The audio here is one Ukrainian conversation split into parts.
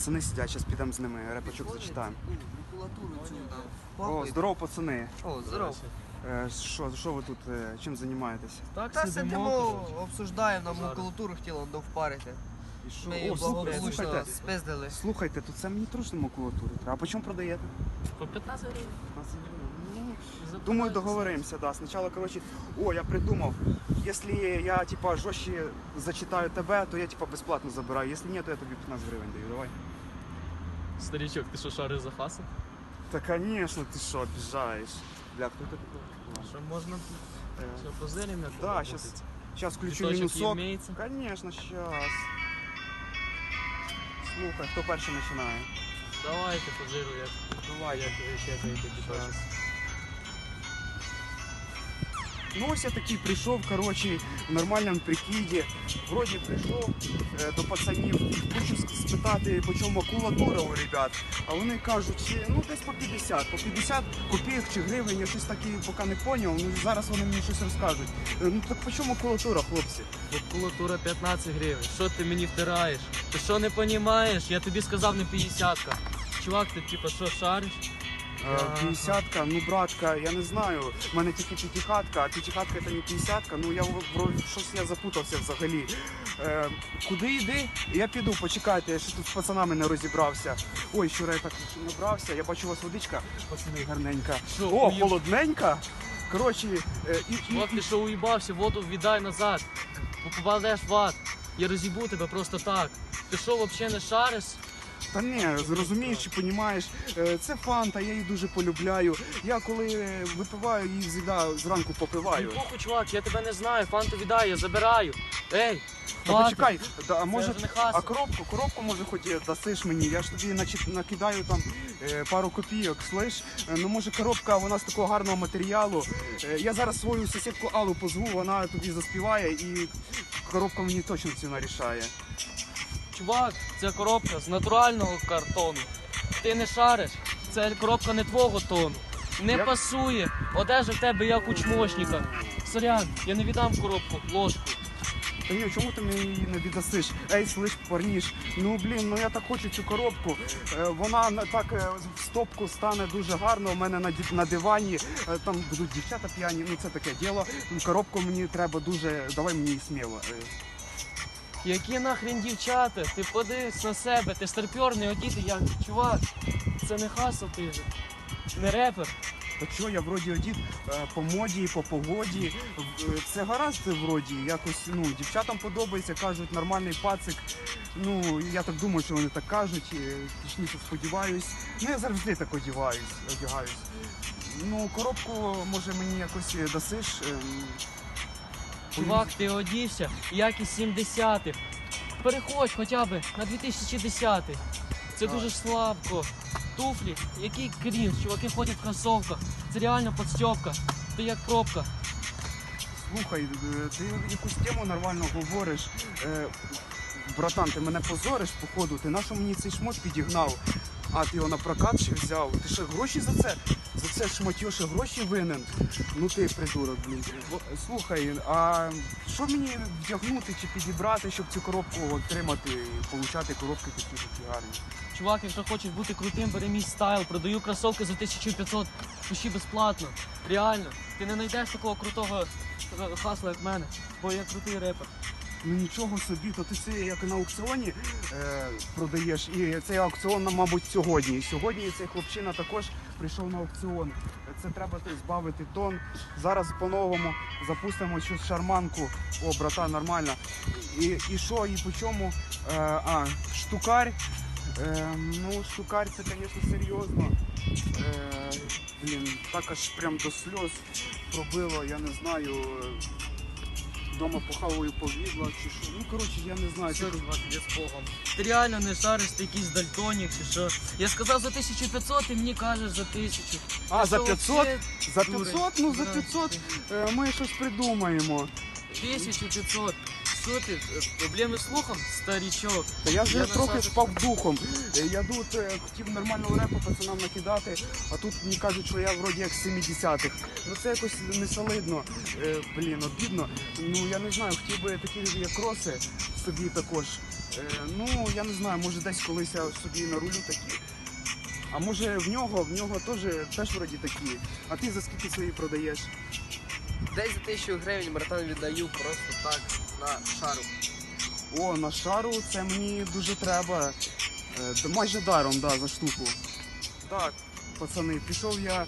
пацани сидять, зараз підемо з ними, репачок зачитаємо. Ну, макулатуру цю там. О, здорово, пацани. О, здорово. Е, Що, що ви тут, е, чим займаєтесь? Так, Та сидимо. сидимо, обсуждаємо, нам макулатуру хотіли до впарити. І що? Ми її О, слухайте, благополучно слухайте, спиздили. слухайте, тут це мені трушно макулатуру. треба. А по чому продаєте? По 15 гривень. Ну, За Думаю, договоримося, да. Спочатку, коротше, о, я придумав, якщо я типа жорстче зачитаю тебе, то я типа безплатно забираю. Якщо ні, то я тобі 15 гривень даю. Давай. Старичок, ти що шариш за фаси? Та звісно, ти що, обіжаєш. Бля, хто ти такий? Що можна Е, що позиримо? як Да, це щас- робиться? Сейчас включу Квиточок мінусок. імеється? Конечно, сейчас. Слухай, хто перший починає? Давайте позиру, як Давай. як ви ще даєте квиточок. Ну ось я такий прийшов, коротше, в нормальному прикиді. Вроді прийшов е, до пацанів, хочу спитати, по чому макулатура у ребят. А вони кажуть, ну десь по 50, по 50 копійок чи гривень, я щось таке поки не поняв. Ну зараз вони мені щось розкажуть. Е, Ну так по чому макулатура, хлопці? Макулатура 15 гривень. Що ти мені втираєш? Ти що не понімаєш? Я тобі сказав не 50 -ка. Чувак, ти типа що шариш? Е, 50-ка, ну братка, я не знаю. У мене тільки п'ятихатка, а п'ятихатка це не 50-ка. Ну я щось я запутався взагалі. Е, куди йди? Я піду, почекайте, я ще тут з пацанами не розібрався. Ой, вчора я так набрався, я бачу у вас водичка, пацани гарненька. Що, О, уїб- холодненька. Коротше, е, і, і, ти що уїбався, воду віддай назад. Попадеш в ад. Я розібу тебе просто так. Ти що взагалі не шариш? Та ні, зрозумієш чи понімаєш, е, це фанта, я її дуже полюбляю. Я коли е, випиваю її завжди зранку попиваю. Ну, похуй, чувак, я тебе не знаю, фанту віддай, я забираю. Ей, Та почекай, да, а може не. А коробку, коробку може хоч дасиш мені. Я ж тобі накидаю там е, пару копійок, слиш. Е, ну може коробка, вона з такого гарного матеріалу. Е, я зараз свою сусідку Аллу позву, вона тобі заспіває і коробка мені точно ціна рішає. Чувак, це коробка з натурального картону. Ти не шариш, це коробка не твого тону. Не Я- пасує. Одежа в тебе як у чмошника. Сорян, я не віддам коробку, ложку. Та ні, чому ти мені її не віддасиш? Ей, слиш, парніш. Ну блін, ну я так хочу цю коробку. Е, вона на- так е, в стопку стане дуже гарно. У мене на, ді- на дивані е, там будуть дівчата п'яні. Ну це таке діло. Ну, Коробку мені треба дуже. Давай мені сміло. Е, Які нахрен дівчата? Ти подивись на себе, ти старпьорний одіти, як чувак. Це не хасл ти же. Не репер. Та що, я вроді одіт е, по моді, по погоді. Е, Це гаразд вроді. Якось ну, дівчатам подобається, кажуть, нормальний пацик. Ну, я так думаю, що вони так кажуть, е, точніше сподіваюсь. Ну, я завжди так одягаюсь, одягаюсь. Ну, коробку, може, мені якось е, дасиш. ем, Чувак, ти одівся, як із 70-х. Переходь хоча б на 2010 й Це дуже слабко. Туфлі, який крінж, чуваки ходять в кросовках. Це реально подстьопка. Ти як пробка. Слухай, е, ти якусь тему нормально говориш. Е, Братан, ти мене позориш, походу. Ти на мені цей шмот підігнав? А ти його на прокат ще взяв. Ти ще гроші за це? За це шматьо ще гроші винен? Ну ти придурок, блін. Слухай, а що мені вдягнути чи підібрати, щоб цю коробку отримати і получати коробки такі такі гарні? Чувак, якщо хочеш бути крутим, бери мій стайл. Продаю кросовки за 1500. Пиши безплатно. Реально. Ти не знайдеш такого крутого е, хасла, як мене, бо я крутий репер. Ну нічого собі, то ти це як на аукціоні е, продаєш. І цей аукціон, мабуть, сьогодні. І сьогодні цей хлопчина також прийшов на аукціон. Це треба збавити тон. Зараз по-новому запустимо щось шарманку. О, брата, нормально. І, і що, і по чому? Е, а, штукарь. Е, ну, штукарь це, звісно, серйозно. Е, блін, так аж прям до сльоз пробило, я не знаю. Дома похаваю повідла чи що. Ну коротше, я не знаю. що я з Богом. Ти реально не шариш, ти якийсь дальтонік чи що. Я сказав за 1500, ти мені кажеш за 1000. А, за що, 500? вообще За дурень? 500? Ну за Да. 500 е, ми щось придумаємо. 1500. Що ти? Проблеми з слухом? Старічок. Та я вже Я трохи насаджу. спав духом. Е, Я тут е, хотів нормального репу пацанам накидати, а тут мені кажуть, що я вроді як з 70-х. Ну це якось не солидно. Е, Блін, обідно. Ну я не знаю, хотів би такі як кроси собі також. Е, Ну я не знаю, може десь колись я собі на рулю такі. А може в нього, в нього теж, теж вроді такі. А ти за скільки свої продаєш? Десь за тисячу гривень братан віддаю просто так на шару. О, на шару це мені дуже треба. Е, майже даром, да, за штуку. Так, пацани, пішов я е,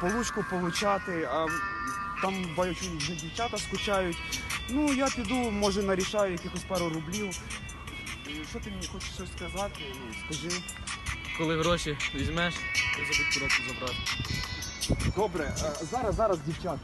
получку получати, а там бачу, вже дівчата скучають. Ну, я піду, може, нарішаю якихось пару рублів. Е, Що ти мені хочеш щось сказати? Ну, скажи. Коли гроші візьмеш, ти забудь коробку забрати. Добре, е, зараз, зараз, дівчата.